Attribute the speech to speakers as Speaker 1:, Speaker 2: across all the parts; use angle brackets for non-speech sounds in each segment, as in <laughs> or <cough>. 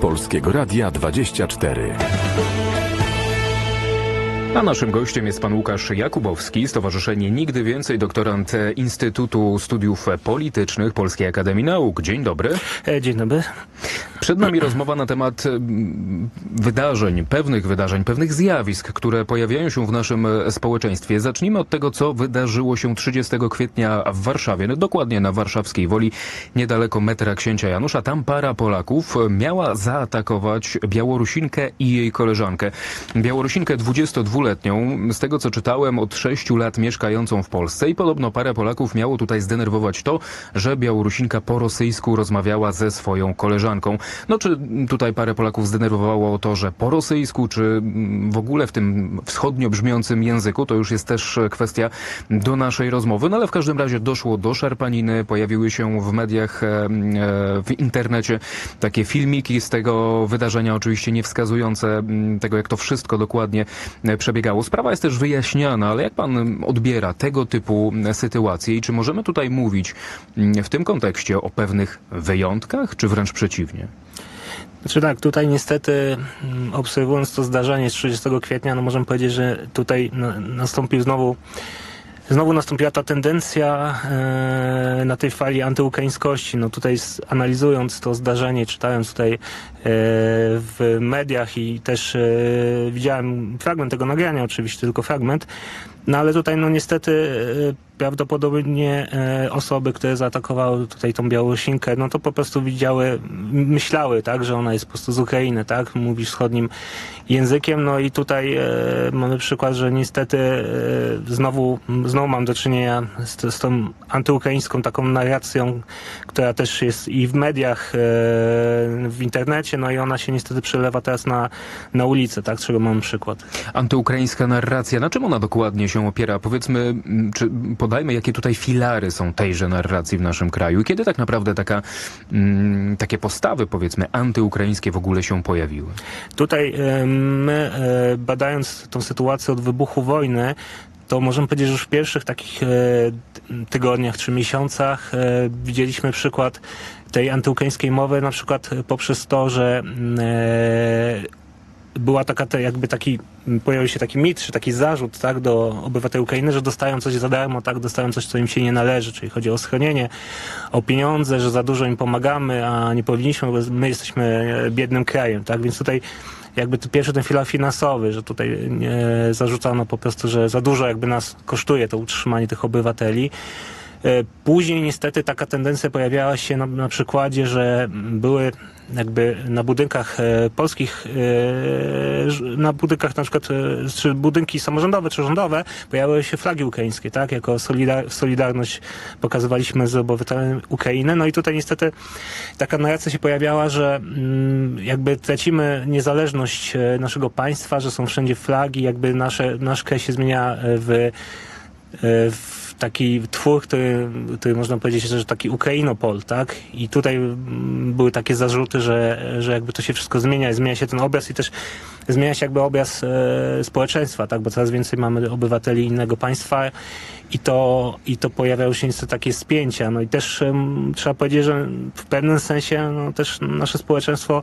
Speaker 1: Polskiego Radia 24.
Speaker 2: A naszym gościem jest pan Łukasz Jakubowski, Stowarzyszenie Nigdy Więcej, doktorant Instytutu Studiów Politycznych Polskiej Akademii Nauk. Dzień dobry.
Speaker 3: E, Dzień dobry.
Speaker 2: Przed nami rozmowa na temat mm, wydarzeń, pewnych wydarzeń, pewnych zjawisk, które pojawiają się w naszym e, społeczeństwie. Zacznijmy od tego, co wydarzyło się 30 kwietnia w Warszawie, no dokładnie na warszawskiej Woli, niedaleko metra księcia Janusza. Tam para Polaków miała zaatakować Białorusinkę i jej koleżankę. Białorusinkę 22-letnią, z tego co czytałem, od 6 lat mieszkającą w Polsce i podobno parę Polaków miało tutaj zdenerwować to, że Białorusinka po rosyjsku rozmawiała ze swoją koleżanką. No czy tutaj parę Polaków zdenerwowało to, że po rosyjsku, czy w ogóle w tym wschodnio brzmiącym języku, to już jest też kwestia do naszej rozmowy. No ale w każdym razie doszło do szarpaniny, pojawiły się w mediach, e, w internecie takie filmiki z tego wydarzenia, oczywiście nie wskazujące mm, tego, jak to wszystko dokładnie e, przebiegało. Sprawa jest też wyjaśniana, ale jak pan odbiera tego typu sytuacje i czy możemy tutaj mówić mm, w tym kontekście o pewnych wyjątkach, czy wręcz przeciwnie?
Speaker 3: Znaczy tak, tutaj niestety mm, obserwując to zdarzenie z 30 kwietnia, no możemy powiedzieć, że tutaj na- nastąpił znowu Znowu nastąpiła ta tendencja e, na tej fali antyukraińskości. No tutaj analizując to zdarzenie, czytając tutaj e, w mediach i też e, widziałem fragment tego nagrania, oczywiście tylko fragment, no ale tutaj no niestety e, prawdopodobnie e, osoby, które zaatakowały tutaj tą Białorusinkę, no to po prostu widziały, myślały, tak, że ona jest po prostu z Ukrainy, tak, mówi wschodnim językiem, no i tutaj e, mamy przykład, że niestety znowu, znowu mam do czynienia z, z tą antyukraińską taką narracją, która też jest i w mediach, w internecie, no i ona się niestety przelewa teraz na, na ulicę, tak, czego mam przykład.
Speaker 2: Antyukraińska narracja, na czym ona dokładnie się opiera? Powiedzmy, mm, czy podajmy, jakie tutaj filary są tejże narracji w naszym kraju i kiedy tak naprawdę taka, mm, takie postawy, powiedzmy, antyukraińskie w ogóle się pojawiły?
Speaker 3: Tutaj e, my, e, badając tą sytuację od wybuchu wojny, to możemy powiedzieć, że już w pierwszych takich e, tygodniach czy miesiącach widzieliśmy przykład tej antyukraińskiej mowy, na przykład poprzez to, że mm, była taka te, jakby taki, pojawił się taki mit, czy taki zarzut, tak, do obywateli Ukrainy, że dostają coś za darmo, tak, dostają coś, co im się nie należy, czyli chodzi o schronienie, o pieniądze, że za dużo im pomagamy, a nie powinniśmy, bo my jesteśmy e, biednym krajem, tak, więc tutaj jakby to pierwszy ten filar finansowy, że tutaj e, zarzucano po prostu, że za dużo jakby nas kosztuje to utrzymanie tych obywateli. E, Później niestety taka tendencja pojawiała się na, na przykładzie, że były jakby na budynkach e, polskich, e, na budynkach na przykład, e, czy budynki samorządowe czy rządowe, pojawiały się flagi ukraińskie, tak? Jako solidar solidarność pokazywaliśmy z obywatelami Ukrainy. No i tutaj niestety taka narracja się pojawiała, że mm, jakby tracimy niezależność naszego państwa, że są wszędzie flagi, jakby nasze, nasz kraj się zmienia w w taki twór, który, który można powiedzieć, że taki Ukrainopol, tak? I tutaj mm, były takie zarzuty, że, że jakby to się wszystko zmienia, zmienia się ten obraz i też zmienia się jakby obraz e, społeczeństwa, tak? Bo coraz więcej mamy obywateli innego państwa i to, i to pojawiają się niestety takie spięcia. No i też em, trzeba powiedzieć, że w pewnym sensie no, też nasze społeczeństwo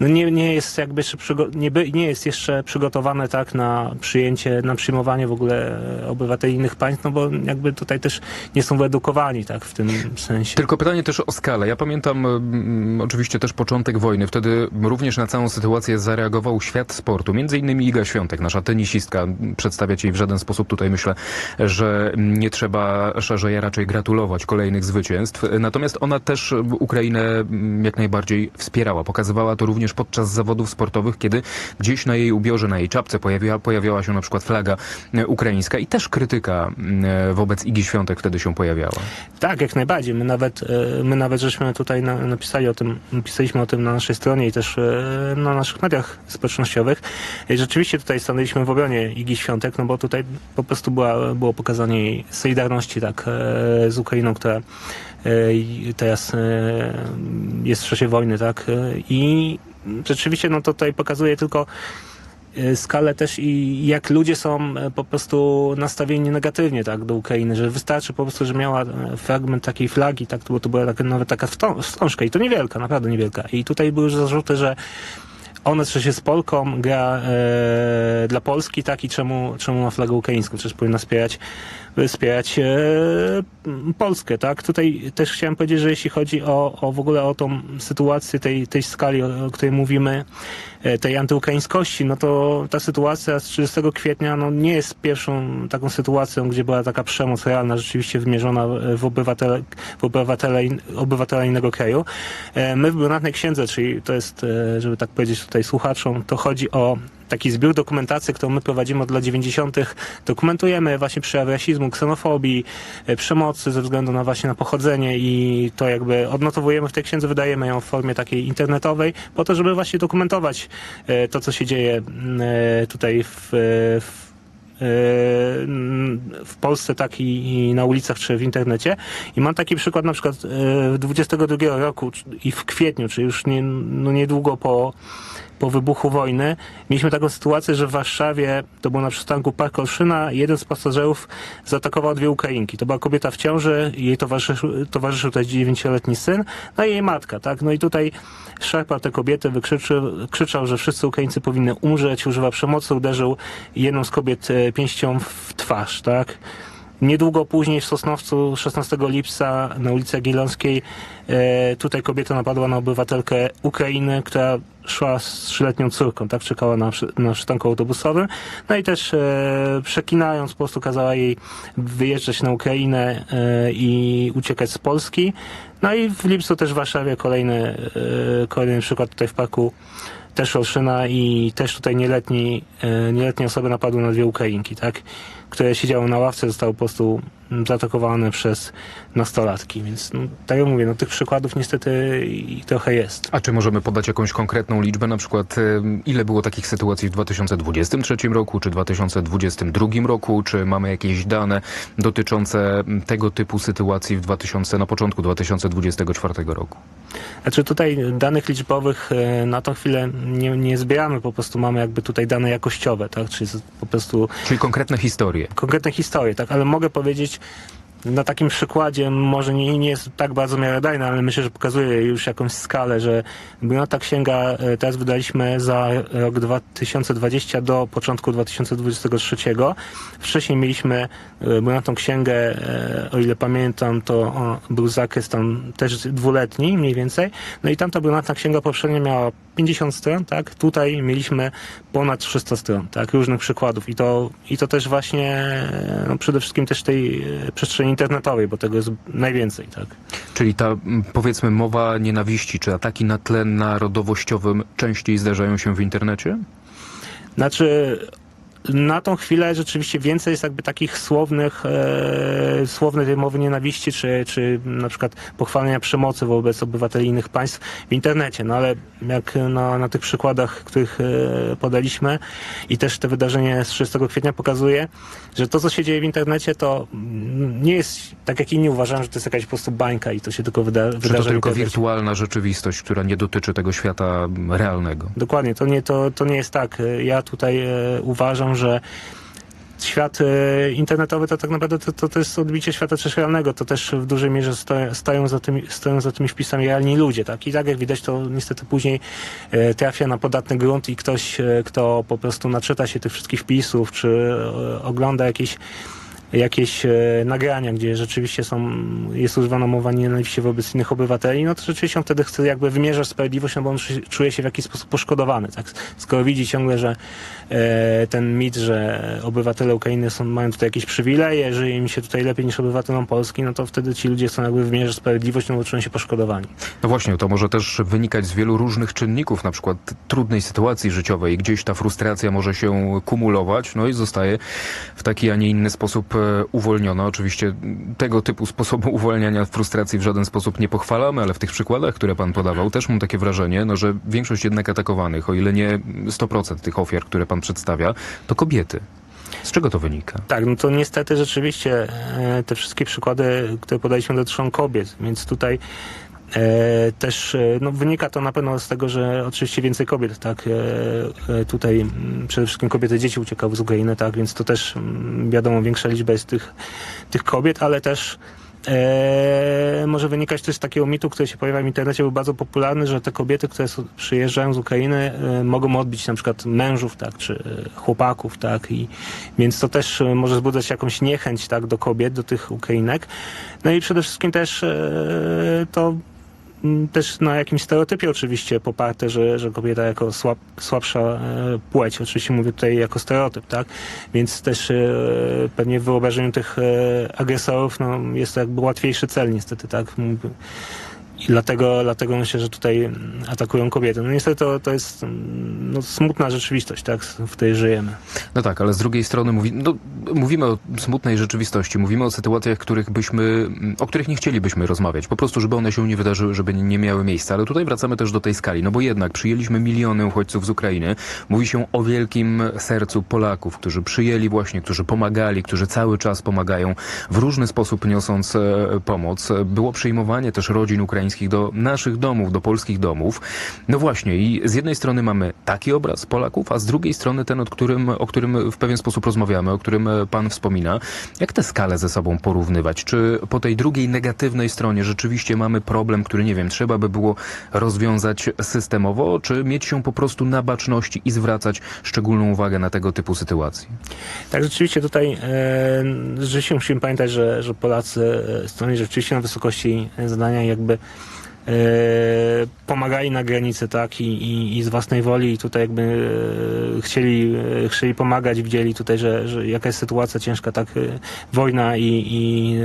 Speaker 3: no nie, nie jest jakby jeszcze nie, by, nie jest jeszcze przygotowane tak na przyjęcie, na przyjmowanie w ogóle e, obywateli innych państw, no bo jakby tutaj też nie są wyedukowani tak w tym sensie.
Speaker 2: Tylko pytanie też o skalę. Ja pamiętam mm, oczywiście też początek wojny. Wtedy również na całą sytuację zareagował świat sportu. Między innymi Iga Świątek, nasza tenisistka. Przedstawiać jej w żaden sposób tutaj myślę, że nie trzeba szerzej, a raczej gratulować kolejnych zwycięstw. Natomiast ona też Ukrainę mm, jak najbardziej wspierała. Pokazywała to również podczas zawodów sportowych, kiedy gdzieś na jej ubiorze, na jej czapce pojawiła, pojawiała się na przykład flaga e, ukraińska i też krytyka mm, wobec Igi Świątek wtedy się pojawiała.
Speaker 3: Tak, jak najbardziej. My nawet, e, my nawet żeśmy tutaj na, napisali o tym, napisaliśmy o tym na naszej stronie i też e, na naszych mediach społecznościowych. Rzeczywiście tutaj stanęliśmy w obronie Igi Świątek, no bo tutaj po prostu była, było pokazanie jej solidarności tak e, z Ukrainą, która e, teraz e, jest w czasie wojny, tak? E, I rzeczywiście no to tutaj pokazuje tylko e, skalę też i jak ludzie są e, po prostu nastawieni negatywnie tak do Ukrainy, że wystarczy po prostu, że miała e, fragment takiej flagi, tak, bo to była taka, nawet taka wstą- wstążka i to niewielka, naprawdę niewielka. I tutaj były już zarzuty, że ona też jest Polką, gra e, dla Polski, tak, i czemu, czemu ma flagę ukraińską, przecież powinna wspierać, wspierać e, Polskę, tak. Tutaj też chciałem powiedzieć, że jeśli chodzi o, o w ogóle o tą sytuację tej, tej skali, o, której mówimy, e, tej antyukraińskości, no to ta sytuacja z 30 kwietnia no, nie jest pierwszą taką sytuacją, gdzie była taka przemoc realna, rzeczywiście wymierzona w obywatele, w obywatele, obywatela innego kraju. E, My w Brunatnej Księdze, czyli to jest, żeby tak powiedzieć tutaj słuchaczom, to chodzi o taki zbiór dokumentacji, którą my prowadzimy od lat 90. Dokumentujemy właśnie przejawy rasizmu, ksenofobii, e, przemocy ze względu na właśnie na pochodzenie i to jakby odnotowujemy w tej księdze, wydajemy ją w formie takiej internetowej, po to, żeby właśnie dokumentować e, to, co się dzieje m, e, tutaj w, w w Polsce, tak i, na ulicach czy w internecie. I mam taki przykład na przykład e, 22 roku i w kwietniu, czy już nie, no niedługo po, po wybuchu wojny, mieliśmy taką sytuację, że w Warszawie, to było na przystanku Park Olszyna, jeden z pasażerów zaatakował dwie Ukrainki. To była kobieta w ciąży, jej towarzyszył, towarzyszył też 9-letni syn, no i jej matka, tak? No i tutaj szarpał tę kobietę, wykrzyczał, krzyczał, że wszyscy Ukraińcy powinny umrzeć, używa przemocy, uderzył jedną z kobiet e, pięścią w twarz, tak? Niedługo później w Sosnowcu 16 lipca na ulicy Jagiellońskiej e, tutaj kobieta napadła na obywatelkę Ukrainy, która szła z trzyletnią córką, tak czekała na, na autobusowym. No i też e, przekinając po prostu kazała jej wyjeżdżać na Ukrainę e, i uciekać z Polski. No i w lipcu też w Warszawie kolejny, e, kolejny przykład tutaj w parku też Olszyna i też tutaj nieletni, e, nieletnie osoby napadły na dwie Ukrainki, tak? Które siedziały na ławce, zostały po prostu zaatakowane przez nastolatki, więc no, tak jak mówię, no tych przykładów niestety i trochę jest.
Speaker 2: A czy możemy podać jakąś konkretną liczbę, na przykład ile było takich sytuacji w 2023 roku, czy 2022 roku, czy mamy jakieś dane dotyczące tego typu sytuacji w 2000, na początku 2024 roku?
Speaker 3: Znaczy tutaj danych liczbowych e, na tą chwilę nie, nie zbieramy, po prostu mamy jakby tutaj dane jakościowe, tak? Czyli po prostu
Speaker 2: Czyli konkretne historie.
Speaker 3: konkretne historie, tak? Ale mogę powiedzieć age. Na takim przykładzie, może nie, nie jest tak bardzo miarodajny, ale myślę, że pokazuje już jakąś skalę, że Brunata Księga e, teraz wydaliśmy za rok 2020 do początku 2023. Wcześniej mieliśmy e, Brunatą Księgę, e, o ile pamiętam, to był zakres tam też dwuletni mniej więcej. No i tamta Brunatna Księga poprzednio miała 50 stron, tak? Tutaj mieliśmy ponad 300 stron, tak? Różnych przykładów i to, i to też właśnie e, no przede wszystkim też tej e, przestrzeni internetowej, bo tego jest najwięcej, tak?
Speaker 2: Czyli ta, powiedzmy, mowa nienawiści, czy ataki na tle narodowościowym częściej zdarzają się w internecie?
Speaker 3: Znaczy, na tą chwilę rzeczywiście więcej jest jakby takich słownych, e, słownej tej mowy nienawiści, czy, czy na przykład pochwalenia przemocy wobec obywateli innych państw w internecie. No ale jak na, na tych przykładach, których e, podaliśmy i też te wydarzenie z 30 kwietnia pokazuje, że to, co się dzieje w internecie, to nie jest, tak jak inni uważają, że to jest jakaś po prostu bańka i to się tylko wyda,
Speaker 2: Czy
Speaker 3: wydarza
Speaker 2: to tylko wirtualna rzeczywistość, która nie dotyczy tego świata realnego?
Speaker 3: Dokładnie, to nie, to, to nie jest tak. Ja tutaj e, uważam, że świat e, internetowy to tak naprawdę to, to, to jest odbicie świata też realnego. To też w dużej mierze sto, stoją, za tymi, stoją za tymi wpisami realni ludzie. Tak? I tak jak widać, to niestety później e, trafia na podatny grunt i ktoś, e, kto po prostu naczyta się tych wszystkich wpisów, czy ogląda jakieś jakieś e, nagrania, gdzie rzeczywiście są, jest używana mowa nienawiści wobec innych obywateli, no to rzeczywiście on wtedy chce jakby wymierzać sprawiedliwość, no bo on czu- czuje się w jakiś sposób poszkodowany, tak? Skoro widzi ciągle, że e, ten mit, że obywatele Ukrainy są, mają tutaj jakieś przywileje, żyje im się tutaj lepiej niż obywatelom Polski, no to wtedy ci ludzie chcą jakby wymierzać sprawiedliwość, no bo czują się poszkodowani.
Speaker 2: No właśnie, to może też wynikać z wielu różnych czynników, na przykład trudnej sytuacji życiowej. Gdzieś ta frustracja może się kumulować, no i zostaje w taki, a nie inny sposób e, uwolniona. Oczywiście tego typu sposobu <laughs> uwalniania frustracji w żaden sposób nie pochwalamy, ale w tych przykładach, które pan podawał, też mam takie wrażenie, no, że większość jednak atakowanych, o ile nie 100% tych ofiar, które pan przedstawia, to kobiety. Z czego to wynika?
Speaker 3: Tak, no to niestety rzeczywiście e, te wszystkie przykłady, które podaliśmy dotyczą kobiet, więc tutaj też e, no, wynika to na pewno z tego, że oczywiście więcej kobiet, tak, e, e, tutaj przede wszystkim kobiety, dzieci uciekały z Ukrainy, tak, więc to też wiadomo, większa liczba jest tych, tych kobiet, ale też e, może wynikać też z takiego mitu, który się pojawia w internecie, był bardzo popularny, że te kobiety, które przyjeżdżają z Ukrainy, e, mogą odbić na przykład mężów, tak, czy e, chłopaków, tak, i więc to też e, może wzbudzać jakąś niechęć, tak, do kobiet, do tych Ukrainek. No i przede wszystkim też e, to też na jakimś stereotypie oczywiście poparte, że, że kobieta jako słab, słabsza e, płeć, oczywiście mówię tutaj jako stereotyp, tak? Więc też e, pewnie w wyobrażeniu tych e, agresorów no, jest to jakby łatwiejszy cel niestety, tak? I dlatego, dlatego myślę, że tutaj mm, atakują kobiety. No niestety to, to jest mm, no, smutna rzeczywistość, tak? W której żyjemy.
Speaker 2: No tak, ale z drugiej strony mówi, no, mówimy o smutnej rzeczywistości, mówimy o sytuacjach, których byśmy, o których nie chcielibyśmy rozmawiać, po prostu, żeby one się nie wydarzyły, żeby nie miały miejsca. Ale tutaj wracamy też do tej skali, no bo jednak przyjęliśmy miliony uchodźców z Ukrainy. Mówi się o wielkim sercu Polaków, którzy przyjęli właśnie, którzy pomagali, którzy cały czas pomagają w różny sposób niosąc e, pomoc. Było przyjmowanie też rodzin ukraińskich do naszych domów, do polskich domów. No właśnie i z jednej strony mamy taki obraz Polaków, a z drugiej strony ten, o którym, o którym w pewien sposób rozmawiamy, o którym e, pan wspomina. Jak tę skalę ze sobą porównywać? Czy po tej drugiej negatywnej stronie rzeczywiście mamy problem, który, nie wiem, trzeba by było rozwiązać systemowo, czy mieć się po prostu na baczności i zwracać szczególną uwagę na tego typu sytuacje?
Speaker 3: Tak, rzeczywiście tutaj e, rzeczywiście musimy pamiętać, że, że Polacy e, stali rzeczywiście na wysokości zadania jakby pomagali na granicy, tak, i, i, i z własnej woli tutaj jakby e, chcieli, e, chcieli pomagać, widzieli tutaj, że, że jaka jest sytuacja ciężka, tak, e, wojna i, i,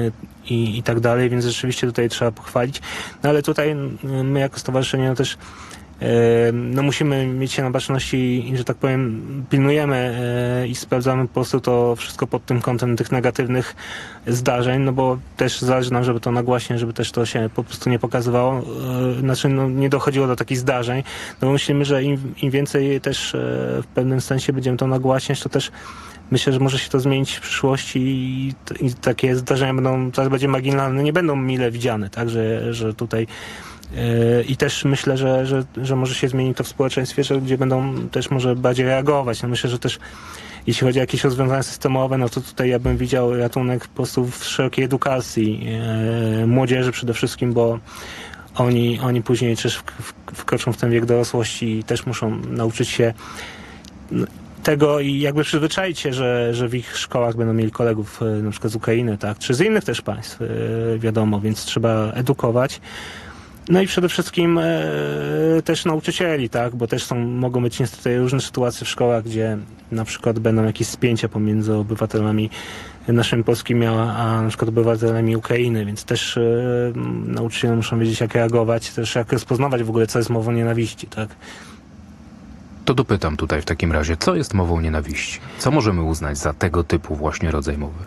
Speaker 3: i, i tak dalej, więc rzeczywiście tutaj trzeba pochwalić. No ale tutaj my jako stowarzyszenie no też E, no musimy mieć się na baczności i, że tak powiem, pilnujemy e, i sprawdzamy po prostu to wszystko pod tym kątem tych negatywnych zdarzeń, no bo też zależy nam, żeby to nagłaśniać, żeby też to się po prostu nie pokazywało, e, znaczy no, nie dochodziło do takich zdarzeń, no bo myślimy, że im, im więcej też e, w pewnym sensie będziemy to nagłaśniać, to też myślę, że może się to zmienić w przyszłości i, i takie zdarzenia będą coraz bardziej marginalne, nie będą mile widziane, tak, że, tutaj I też myślę, że, że, że może się zmieni to w społeczeństwie, że ludzie będą też może bardziej reagować. No myślę, że też jeśli chodzi o jakieś rozwiązania systemowe, no to tutaj ja bym widział ratunek po prostu w szerokiej edukacji yy, młodzieży przede wszystkim, bo oni, oni później też wkroczą w ten wiek dorosłości i też muszą nauczyć się tego i jakby przyzwyczaić się, że, że w ich szkołach będą mieli kolegów yy, na przykład z Ukrainy, tak, czy z innych też państw, wiadomo, więc trzeba edukować. No i przede wszystkim e, też nauczycieli, tak, bo też są, mogą być niestety różne sytuacje w szkołach, gdzie na przykład będą jakieś spięcia pomiędzy obywatelami naszymi polskimi, a, na przykład obywatelami Ukrainy, więc też e, nauczyciele muszą wiedzieć jak reagować, też jak rozpoznawać w ogóle co jest mową nienawiści, tak.
Speaker 2: To dopytam tutaj w takim razie, co jest mową nienawiści? Co możemy uznać za tego typu właśnie rodzaj mowy?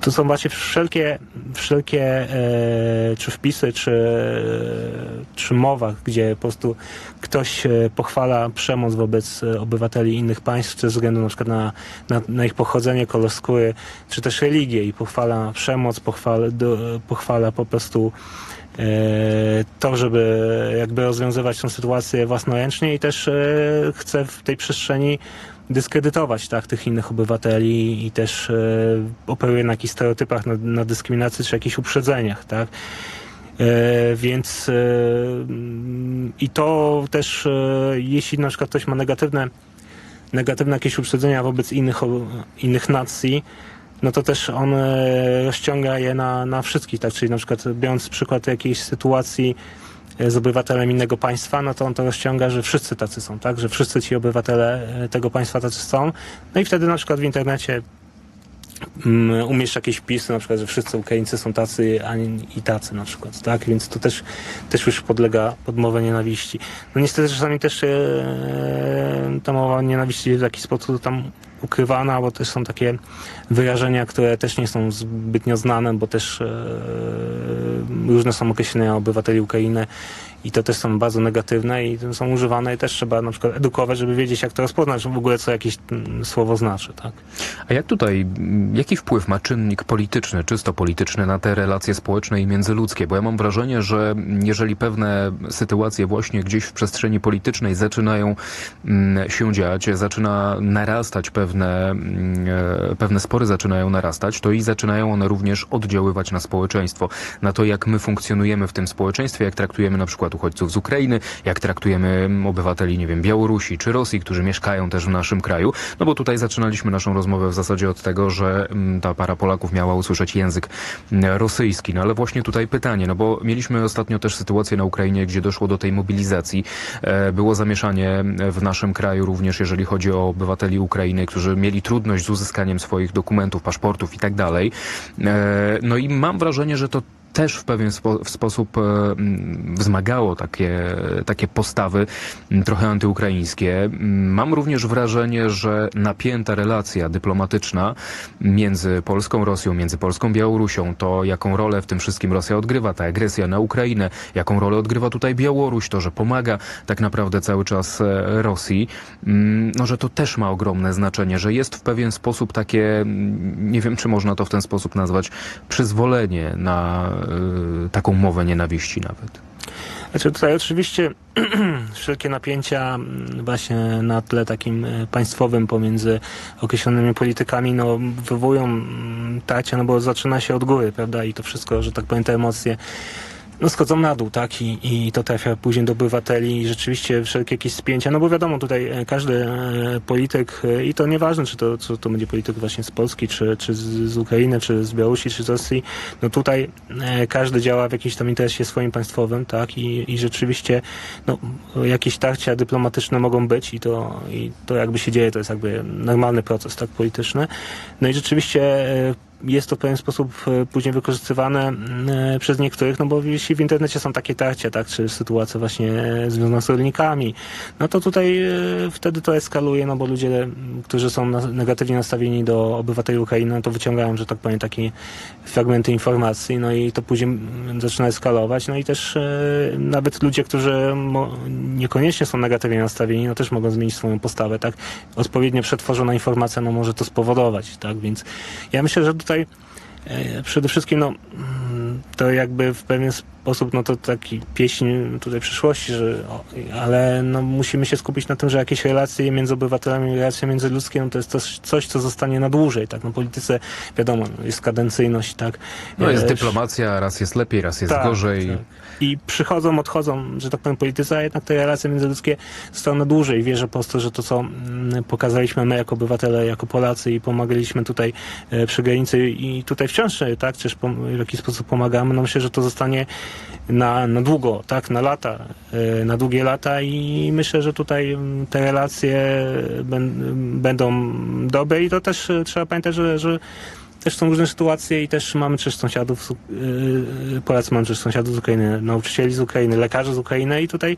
Speaker 3: To są właśnie wszelkie, wszelkie e, czy wpisy, czy, czy mowa, gdzie po prostu ktoś e, pochwala przemoc wobec e, obywateli innych państw, ze względu na przykład na, na, na ich pochodzenie, kolor skóry, czy też religię i pochwala przemoc, pochwala, do, pochwala po prostu e, to, żeby jakby rozwiązywać tę sytuację własnoręcznie i też chce w tej przestrzeni dyskredytować tak, tych innych obywateli i też e, operuje na jakichś stereotypach, na, na dyskryminacji czy jakichś uprzedzeniach, tak. E, więc e, i to też, e, jeśli na przykład ktoś ma negatywne, negatywne jakieś uprzedzenia wobec innych, innych nacji, no to też on e, rozciąga je na, na wszystkich, tak, czyli na przykład biorąc przykład jakiejś sytuacji z obywatelem innego państwa, no to on to rozciąga, że wszyscy tacy są, tak, że wszyscy ci obywatele e, tego państwa tacy są. No i wtedy na przykład w internecie mm, umieszcza jakieś wpisy, na przykład, że wszyscy Ukraińcy są tacy a nie- i tacy na przykład, tak? Więc to też, też już podlega podmowę nienawiści. No niestety czasami też e, ta mowa nienawiści w jakiś sposób tam ukrywana, bo też są takie wyrażenia, które też nie są zbytnio znane, bo też e, różne są określenia obywateli Ukrainy i to też są bardzo negatywne i są używane i też trzeba na przykład edukować, żeby wiedzieć jak to rozpoznać, w ogóle co jakieś mm, słowo znaczy, tak?
Speaker 2: A jak tutaj, m, jaki wpływ ma czynnik polityczny, czysto polityczny na te relacje społeczne i międzyludzkie? Bo ja mam wrażenie, że jeżeli pewne sytuacje właśnie gdzieś w przestrzeni politycznej zaczynają mm, się dziać, zaczyna narastać pewne, mm, e, pewne spory zaczynają narastać, to i zaczynają one również oddziaływać na społeczeństwo, na to jak my funkcjonujemy w tym społeczeństwie, jak traktujemy na przykład uchodźców z Ukrainy, jak traktujemy mm, obywateli, nie wiem, Białorusi czy Rosji, którzy mieszkają też w naszym kraju. No bo tutaj zaczynaliśmy naszą rozmowę w zasadzie od tego, że mm, ta para Polaków miała usłyszeć język mm, rosyjski. No ale właśnie tutaj pytanie, no bo mieliśmy ostatnio też sytuację na Ukrainie, gdzie doszło do tej mobilizacji. E, Było zamieszanie w naszym kraju również, jeżeli chodzi o obywateli Ukrainy, którzy mieli trudność z uzyskaniem swoich dokumentów, paszportów i tak dalej. E, No i mam wrażenie, że to też w pewien spo, w sposób e, mm, wzmagało takie, takie postawy mm, trochę antyukraińskie. Mm, Mam również wrażenie, że napięta relacja dyplomatyczna między Polską, Rosją, między Polską, Białorusią, to jaką rolę w tym wszystkim Rosja odgrywa, ta agresja na Ukrainę, jaką rolę odgrywa tutaj Białoruś, to, że pomaga tak naprawdę cały czas e, Rosji, no że to też ma ogromne znaczenie, że jest w pewien sposób takie, nie wiem czy można to w ten sposób nazwać, przyzwolenie na taką mowę nienawiści nawet.
Speaker 3: Znaczy tutaj oczywiście <clears throat> wszelkie napięcia mm, właśnie na tle takim e, państwowym pomiędzy określonymi politykami no, wywołują mm, tarcia, no bo zaczyna się od góry, prawda? I to wszystko, że tak powiem, te emocje no, schodzą na dół, tak? I, I to trafia później do obywateli i rzeczywiście wszelkie jakieś spięcia, no bo wiadomo, tutaj e, każdy e, polityk e, i to nieważne, czy to, czy to będzie polityk właśnie z Polski, czy, czy z, Ukrainy, czy z Białorusi, czy z Rosji, no tutaj każdy działa w jakimś tam interesie swoim państwowym, tak? I, i rzeczywiście no, jakieś tarcia dyplomatyczne mogą być i to, i to jakby się dzieje, to jest jakby normalny proces, tak? Polityczny. No i rzeczywiście jest to w pewien sposób e, później wykorzystywane e, przez niektórych, no bo jeśli w internecie są takie tarcia, tak, czy sytuacje właśnie e, związane z rolnikami, no to tutaj wtedy to eskaluje, no bo ludzie, którzy są negatywnie nastawieni do obywateli Ukrainy, no to wyciągają, że tak powiem, takie fragmenty informacji, no i to później m, zaczyna eskalować, no i też nawet ludzie, którzy niekoniecznie są negatywnie nastawieni, no też mogą zmienić swoją postawę, tak, odpowiednio przetworzona informacja, no może to spowodować, tak, więc ja myślę, że tutaj e, przede wszystkim, no, mm, to jakby w pewien sposób, no to taki pieśń tutaj przyszłości, że, ale no musimy się skupić na tym, że jakieś relacje między obywatelami, relacje międzyludzkie, no to jest coś, coś co zostanie na dłużej, tak, no polityce, wiadomo, no, jest kadencyjność, tak.
Speaker 2: No jest
Speaker 3: E,
Speaker 2: dyplomacja, raz jest lepiej, raz jest
Speaker 3: tak,
Speaker 2: gorzej.
Speaker 3: tak. I przychodzą, odchodzą, że tak powiem, politycy, a jednak te relacje międzyludzkie zostały na dłużej. Wierzę po prostu, że to, co mm, pokazaliśmy my jako obywatele, jako Polacy i pomagaliśmy tutaj e, przy granicy i tutaj wciąż, tak, też w jakiś sposób pomagamy, no myślę, że to zostanie na, na długo, tak, na lata, e, na długie lata i myślę, że tutaj mm, te relacje będą dobre. I to też e, trzeba pamiętać, że, że też są różne sytuacje i też mamy też sąsiadów, z, yy, Polacy mamy też sąsiadów z Ukrainy, nauczycieli z Ukrainy, lekarzy z Ukrainy i tutaj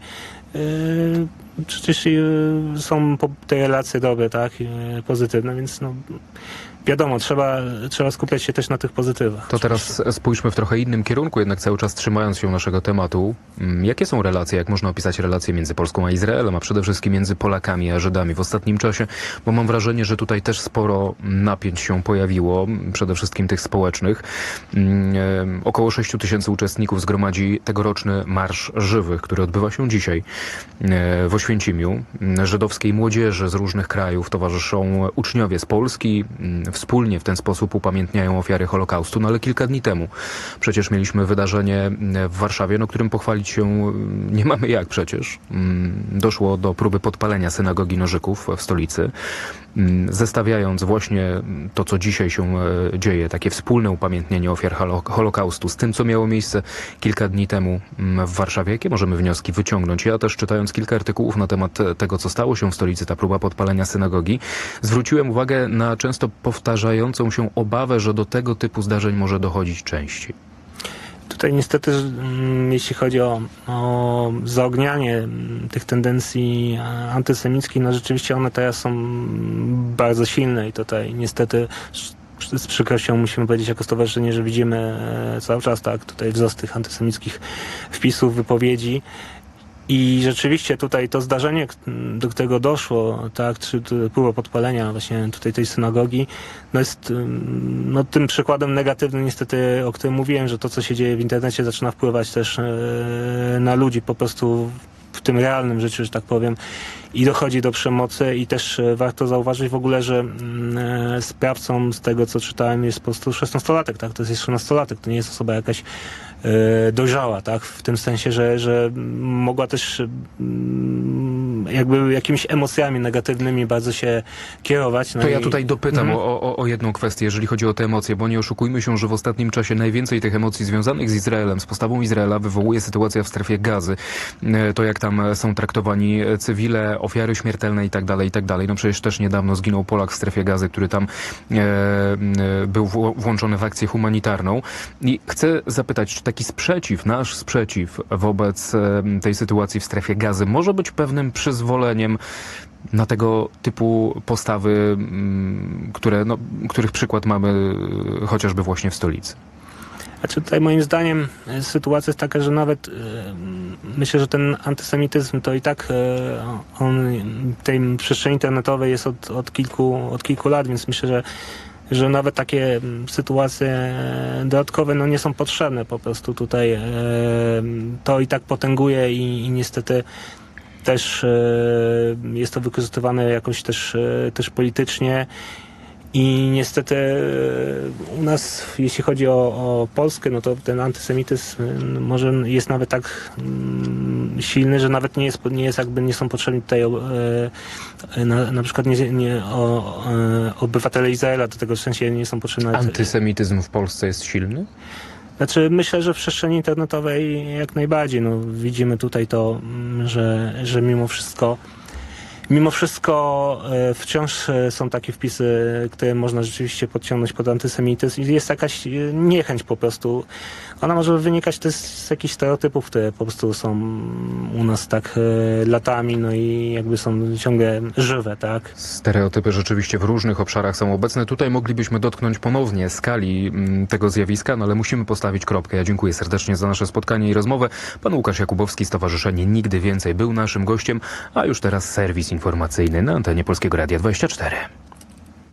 Speaker 3: yy, przecież yy, są te relacje dobre, tak, yy, pozytywne, więc no wiadomo, trzeba, trzeba skupiać się też na tych pozytywach.
Speaker 2: To teraz spójrzmy w trochę innym kierunku, jednak cały czas trzymając się naszego tematu. Mm, Jakie są relacje, jak można opisać relacje między Polską a Izraelem, a przede wszystkim między Polakami a Żydami w ostatnim czasie? Bo mam wrażenie, że tutaj też sporo napięć się pojawiło, m, przede wszystkim tych społecznych. Mm, em, Około 6 tysięcy uczestników zgromadzi tegoroczny Marsz Żywych, który odbywa się dzisiaj e, w Oświęcimiu. Mm, Żydowskiej młodzieży z różnych krajów towarzyszą uczniowie z Polski. mm, Wspólnie w ten sposób upamiętniają ofiary Holokaustu. No ale kilka dni temu przecież mieliśmy wydarzenie mm, w Warszawie, no którym pochwalić się mm, nie mamy jak przecież. Mm, Doszło do próby podpalenia synagogi Nożyków w stolicy. Mm, Zestawiając właśnie to, co dzisiaj się e, dzieje, takie wspólne upamiętnienie ofiar holo- Holokaustu z tym, co miało miejsce kilka dni temu w Warszawie, jakie możemy wnioski wyciągnąć? Ja też czytając kilka artykułów na temat e, tego, co stało się w stolicy, ta próba podpalenia synagogi, zwróciłem uwagę na często powtarzającą się obawę, że do tego typu zdarzeń może dochodzić częściej.
Speaker 3: Tutaj niestety, mm, jeśli chodzi o, o zaognianie mm, tych tendencji e, antysemickich, no rzeczywiście one teraz są bardzo silne i tutaj niestety z przykrością musimy powiedzieć jako stowarzyszenie, że widzimy e, cały czas tak tutaj wzrost tych antysemickich wpisów, wypowiedzi. I rzeczywiście tutaj to zdarzenie, do którego doszło, tak, czy próba podpalenia właśnie tutaj tej synagogi, no jest no, tym przykładem negatywnym niestety, o którym mówiłem, że to, co się dzieje w internecie zaczyna wpływać też e, na ludzi po prostu w tym realnym życiu, że tak powiem, i dochodzi do przemocy i też e, warto zauważyć w ogóle, że mm, e, sprawcą z tego, co czytałem, jest po prostu 16-latek, tak? To jest 13-latek, to nie jest osoba jakaś dojrzała, tak? W tym sensie, że, że mogła też mm, jakby jakimiś emocjami negatywnymi bardzo się kierować. No
Speaker 2: To ja
Speaker 3: i-
Speaker 2: tutaj dopytam
Speaker 3: Mhm.
Speaker 2: o, o, o jedną kwestię, jeżeli chodzi o te emocje, bo nie oszukujmy się, że w ostatnim czasie najwięcej tych emocji związanych z Izraelem, z postawą Izraela wywołuje sytuacja w strefie gazy. E, To jak tam są traktowani cywile, ofiary śmiertelne i tak dalej, i tak dalej. No przecież też niedawno zginął Polak w strefie gazy, który tam e, był włączony w akcję humanitarną. I chcę zapytać, czy taki sprzeciw, nasz sprzeciw wobec e, tej sytuacji w strefie gazy może być pewnym przyzwoleniem na tego typu postawy, mm, które, no, których przykład mamy e, chociażby właśnie w stolicy.
Speaker 3: Znaczy tutaj moim zdaniem e, sytuacja jest taka, że nawet e, myślę, że ten antysemityzm to i tak on tej przestrzeni internetowej jest od, od, kilku, od kilku lat, więc myślę, że że nawet takie sytuacje dodatkowe no, nie są potrzebne po prostu tutaj to i tak potęguje i, i niestety też e, jest to wykorzystywane jakoś też, e, też politycznie i niestety e, u nas, jeśli chodzi o, o Polskę, no to ten antysemityzm może jest nawet tak mm, silny, że nawet nie jest, nie jest jakby nie są potrzebni tutaj na, na przykład nie, nie o, obywatele Izraela, do tego w sensie nie są potrzebne
Speaker 2: Antysemityzm w Polsce jest silny?
Speaker 3: Znaczy myślę, że w przestrzeni internetowej jak najbardziej. No, widzimy tutaj to, mm, że, że mimo wszystko Mimo wszystko e, wciąż e, są takie wpisy, które można rzeczywiście podciągnąć pod antysemityzm i jest jakaś e, niechęć po prostu. Ona może wynikać też z jakichś stereotypów, które po prostu są u nas tak e, latami, no i jakby są ciągle żywe, tak?
Speaker 2: Stereotypy rzeczywiście w różnych obszarach są obecne. Tutaj moglibyśmy dotknąć ponownie skali mm, tego zjawiska, no ale musimy postawić kropkę. Ja dziękuję serdecznie za nasze spotkanie i rozmowę. Pan Łukasz Jakubowski, Stowarzyszenie Nigdy Więcej był naszym gościem, a już teraz serwis informacyjny na antenie Polskiego Radia 24.